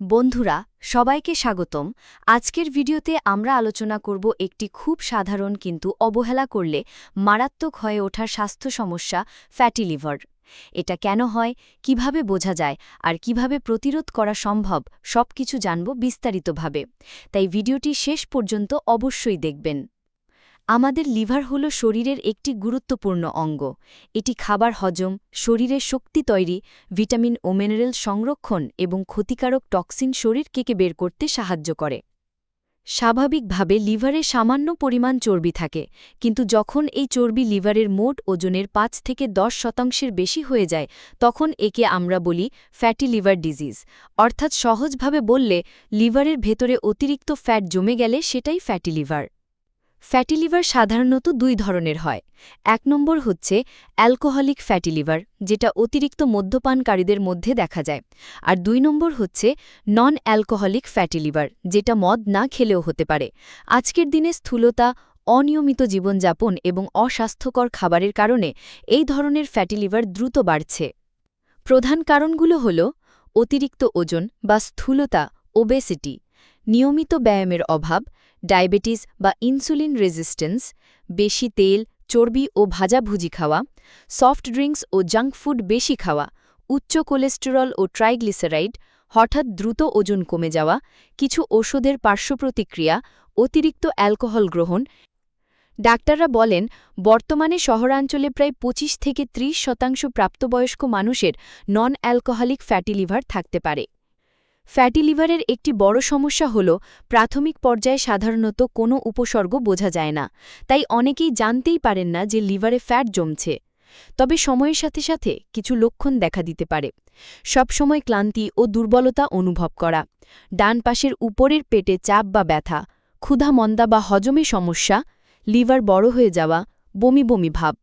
বন্ধুরা, সবাইকে স্বাগতম। আজকের ভিডিওতে আমরা আলোচনা করব একটি খুব সাধারণ কিন্তু অবহেলা করলে মারাত্মক হয়ে ওঠার স্বাস্থ্য সমস্যা ফ্যাটি লিভার এটা কেন হয়, কীভাবে বোঝা যায়, আর কীভাবে প্রতিরোধ করা সম্ভব, সবকিছু জানব বিস্তারিতভাবে। তাই ভিডিওটি শেষ পর্যন্ত অবশ্যই দেখবেন। আমাদের লিভার হল শরীরের একটি গুরুত্বপূর্ণ অঙ্গ। এটি খাবার হজম, শরীরের শক্তি তৈরি, ভিটামিন ও মিনারেল সংরক্ষণ এবং ক্ষতিকারক টক্সিন শরীর কেকে বের করতে সাহায্য করে। স্বাভাবিকভাবে লিভারে সামান্য পরিমাণ চর্বি থাকে, কিন্তু যখন এই চর্বি লিভারের মোট ওজনের পাঁচ থেকে দশ শতাংশের বেশি হয়ে যায়, তখন একে আমরা বলি ফ্যাটি লিভার ডিজিজ। অর্থাৎ সহজভাবে বললে, লিভারের ভেতরে অতিরিক্ত ফ্যাট জমে গেলে সেটাই ফ্যাটি লিভার। ফ্যাটি লিভার সাধারণত দুই ধরনের হয়। এক নম্বর হচ্ছে অ্যালকোহলিক ফ্যাটি লিভার, যেটা অতিরিক্ত মদ্যপানকারীদের মধ্যে দেখা যায়। আর দুই নম্বর হচ্ছে নন অ্যালকোহলিক ফ্যাটি লিভার, যেটা মদ না খেলেও হতে পারে। আজকের দিনে স্থূলতা, অনিয়মিত জীবনযাপন এবং অস্বাস্থ্যকর খাবারের কারণে এই ধরনের ফ্যাটি লিভার দ্রুত বাড়ছে। প্রধান কারণগুলো হল অতিরিক্ত ওজন বা স্থূলতা, ওবেসিটি, নিয়মিত ব্যায়ামের অভাব ডায়াবেটিস বা ইনসুলিন রেজিস্ট্যান্স, বেশি তেল, চর্বি ও ভাজাভুজি খাওয়া, সফট ড্রিঙ্কস ও জাঙ্ক ফুড বেশি খাওয়া, উচ্চ কোলেস্টেরল ও ট্রাইগ্লিসারাইড, হঠাৎ দ্রুত ওজন কমে যাওয়া, কিছু ওষুধের পার্শ্বপ্রতিক্রিয়া অতিরিক্ত অ্যালকোহল গ্রহণ। ডাক্তাররা বলেন, বর্তমানে শহরাঞ্চলে প্রায় ২৫ থেকে ৩০ শতাংশ প্রাপ্তবয়স্ক মানুষের নন অ্যালকোহলিক ফ্যাটি লিভার থাকতে পারে। ফ্যাটি লিভারের একটি বড় সমস্যা হল, প্রাথমিক পর্যায়ে সাধারণত কোনো উপসর্গ বোঝা যায় না। তাই অনেকেই জানতেই পারেন না যে লিভারে ফ্যাট জমছে। তবে সময়ের সাথে সাথে কিছু লক্ষণ দেখা দিতে পারে। সবসময় ক্লান্তি ও দুর্বলতা অনুভব করা। ডান পাশের উপরের পেটে চাপ বা ব্যথা, ক্ষুধা মন্দা বা হজমে সমস্যা, লিভার বড় হয়ে যাওয়া, বমি বমি ভাব।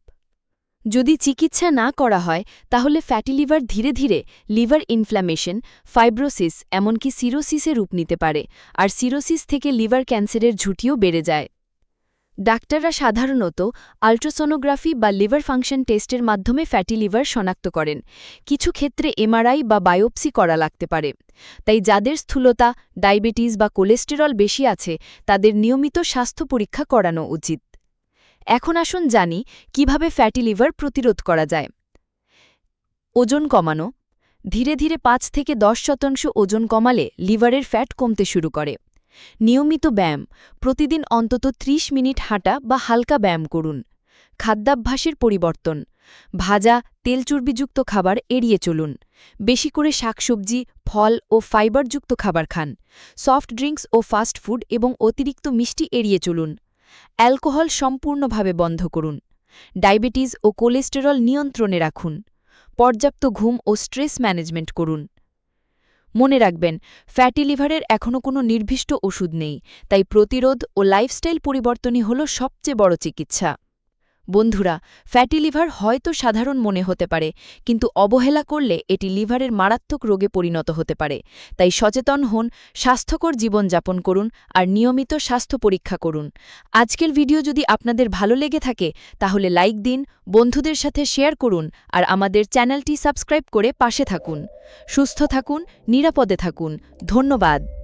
যদি চিকিৎসা না করা হয়, তাহলে ফ্যাটি লিভার ধীরে ধীরে লিভার ইনফ্ল্যামেশন ফাইব্রোসিস এমনকি সিরোসিসে রূপ নিতে পারে, আর সিরোসিস থেকে লিভার ক্যান্সারের ঝুঁটিও বেড়ে যায়। ডাক্তাররা সাধারণত আল্ট্রাসোনোগ্রাফি বা লিভার ফাংশন টেস্টের মাধ্যমে ফ্যাটি লিভার শনাক্ত করেন। কিছু ক্ষেত্রে এমআরআই বা বায়োপসি করা লাগতে পারে। তাই যাদের স্থূলতা ডায়াবেটিস বা কোলেস্টেরল বেশি আছে, তাদের নিয়মিত স্বাস্থ্য পরীক্ষা করানো উচিত। এখন আসুন জানি কীভাবে ফ্যাটি লিভার প্রতিরোধ করা যায়। ওজন কমানো। ধীরে ধীরে পাঁচ থেকে দশ শতাংশ ওজন কমালে লিভারের ফ্যাট কমতে শুরু করে। নিয়মিত ব্যায়াম। প্রতিদিন অন্তত ৩০ মিনিট হাঁটা বা হালকা ব্যায়াম করুন। খাদ্যাভ্যাসের পরিবর্তন। ভাজা তেল চর্বিযুক্ত খাবার এড়িয়ে চলুন। বেশি করে শাকসবজি, ফল ও ফাইবারযুক্ত খাবার খান। সফট ড্রিঙ্কস ও ফাস্ট ফুড এবং অতিরিক্ত মিষ্টি এড়িয়ে চলুন। অ্যালকোহল সম্পূর্ণভাবে বন্ধ করুন। ডায়াবেটিস ও কোলেস্টেরল নিয়ন্ত্রণে রাখুন। পর্যাপ্ত ঘুম ও স্ট্রেস ম্যানেজমেন্ট করুন। মনে রাখবেন, ফ্যাটি লিভারের এখনও কোনো নির্দিষ্ট ওষুধ নেই, তাই প্রতিরোধ ও লাইফস্টাইল পরিবর্তনই হল সবচেয়ে বড় চিকিৎসা। বন্ধুরা ফ্যাটি লিভার হয়তো সাধারণ মনে হতে পারে, কিন্তু অবহেলা করলে এটি লিভারের মারাত্মক রোগে পরিণত হতে পারে। তাই সচেতন হন, স্বাস্থ্যকর জীবনযাপন করুন আর নিয়মিত স্বাস্থ্য পরীক্ষা করুন। আজকের ভিডিও যদি আপনাদের ভালো লেগে থাকে, তাহলে লাইক দিন, বন্ধুদের সাথে শেয়ার করুন আর আমাদের চ্যানেলটি সাবস্ক্রাইব করে পাশে থাকুন। সুস্থ থাকুন, নিরাপদে থাকুন। ধন্যবাদ।